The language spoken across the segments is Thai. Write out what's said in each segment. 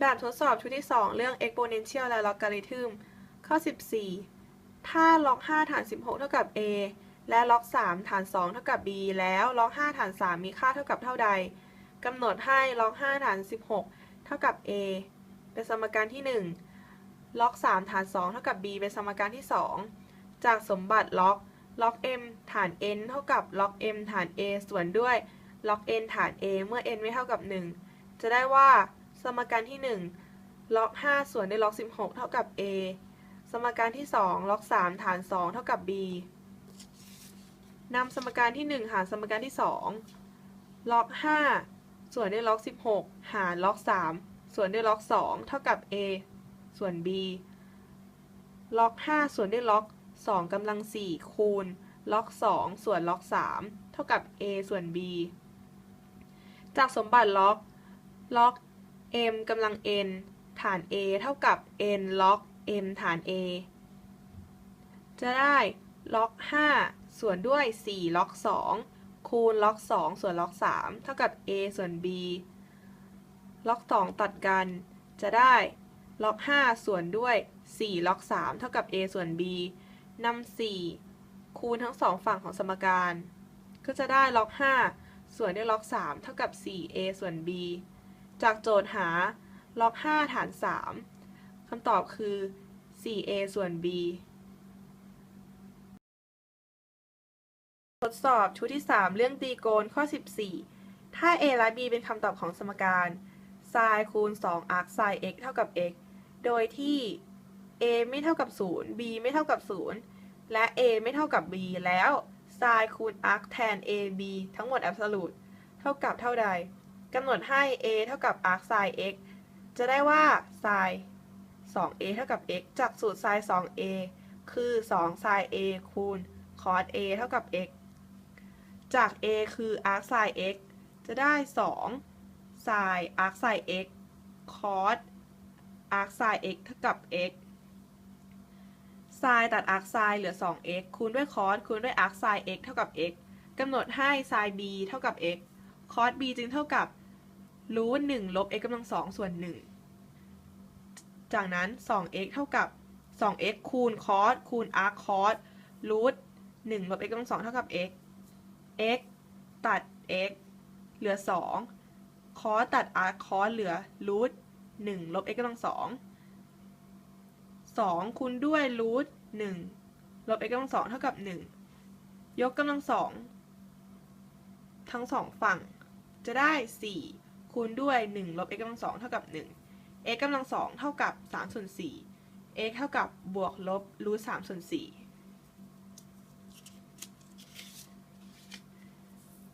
แบบทดสอบชุดที่ 2 เรื่อง exponential และ logarithm ข้อ 14 ถ้า log 5ฐาน 16 เท่ากับ a และ log 3ฐาน 2 เท่ากับ b แล้ว log 5ฐาน 3 มีค่าเท่ากับเท่าใดกำหนดให้ log 5ฐาน 16 เท่ากับ a เป็นสมการที่1 log 3ฐาน 2 เท่ากับ b เป็นสมการที่ 2 จากสมบัติ log log m ฐาน n เท่ากับ log m ฐาน a ส่วนด้วย log n ฐาน a เมื่อ n ไม่เท่ากับ 1 จะได้ว่า สมการที่1 log 5ส่วนด้วย log 16 เท่ากับ a สมการที่2 log 3ฐาน 2 เท่ากับ b นำสมการที่ 1 หารสมการที่2 log 5ส่วนด้วย log 16 หาร log 3ส่วนด้วย log 2เท่ากับ a ส่วน b log 5ส่วนด้วย log 2กำลัง 4 คูณ log 2ส่วน log 3เท่ากับ a ส่วน b จากสมบัติ log log m กำลัง n ฐาน a เท่ากับ n log m ฐาน a จะได้ log 5ส่วนด้วย4 log 2คูณ log 2ส่วน log 3เท่ากับ a ส่วน b log 2ตัดกัน จะได้ log 5ส่วนด้วย4 log 3เท่ากับ a ส่วน b นำ4คูณทั้งสองฝั่งของสมการ ก็จะได้ log 5ส่วนด้วย log 3เท่ากับ 4a ส่วน b จากโจทย์หา log 5ฐาน 3 คำตอบคือ 4a ส่วน b ทดสอบชุดที่ 3 เรื่องตรีโกณข้อ 14 ถ้า a และ b เป็นคำตอบของสมการ sin คูณ 2 arc sin x เท่ากับ x โดยที่ a ไม่เท่ากับ 0 b ไม่เท่ากับ 0 และ a ไม่เท่ากับ b แล้ว sin คูณ arc tan ab ทั้งหมด absolute เท่ากับเท่าใด กำหนดให้ a เท่ากับ arc sin x จะได้ว่า sin 2a เท่ากับ x จากสูตร sin 2a คือ2 sin a คูณ cos a เท่ากับ x จาก a คือ arc sin x จะได้ 2 sin arc sin x cos arc sin x เท่ากับ x sin ตัด arc sin เหลือ 2x คูณด้วย cos คูณด้วย arc sin x เท่ากับ x กำหนดให้ sin b เท่ากับ x cos b จึงเท่ากับ รูท1ลบ x กำลัง2ส่วน1จากนั้น 2x เท่ากับ 2x คูณ cos คูณ arc cos รูท1ลบ x กำลัง2เท่ากับ x x ตัด x เหลือ 2 cos ตัด arc cos เหลือรูท1ลบ x กำลัง2 2คูณด้วยรูท1ลบ x กำลัง2เท่ากับ 1 ยกกำลัง2ทั้งสองฝั่งจะได้ 4 คูณด้วย 1 ลบ x กำลัง2เท่ากับ 1 x กำลัง2เท่ากับ3ส่วน4 x เท่ากับบวกลบรูท3ส่วน4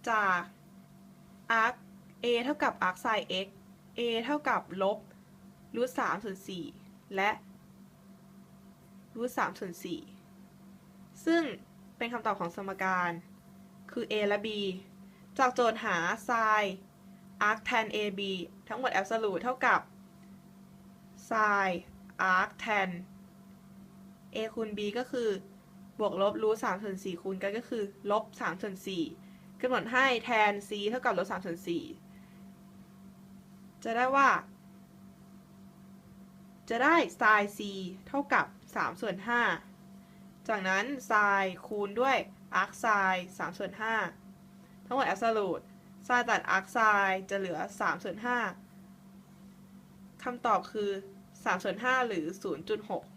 จาก arc a เท่ากับ arc sin x a เท่ากับลบรูท3ส่วน4และรูท3ส่วน4ซึ่งเป็นคำตอบของสมการคือ a และ b จากโจทย์หา sin arc tan ab ทั้งหมด absolute เท่ากับ sin arc tan a คูณ b ก็คือบวกลบรูท3ส่วน4คูณกันก็คือลบ3ส่วน4กำหนดให้ tan c เท่ากับลบ3ส่วน4จะได้ว่า จะได้ sin c เท่ากับ3ส่วน5จากนั้น sin คูณด้วย arc sin 3ส่วน5ทั้งหมด absolute sin ตัดอาร์คไซจะเหลือ3ส่วน5คำตอบคือ3ส่วน5หรือ 0.6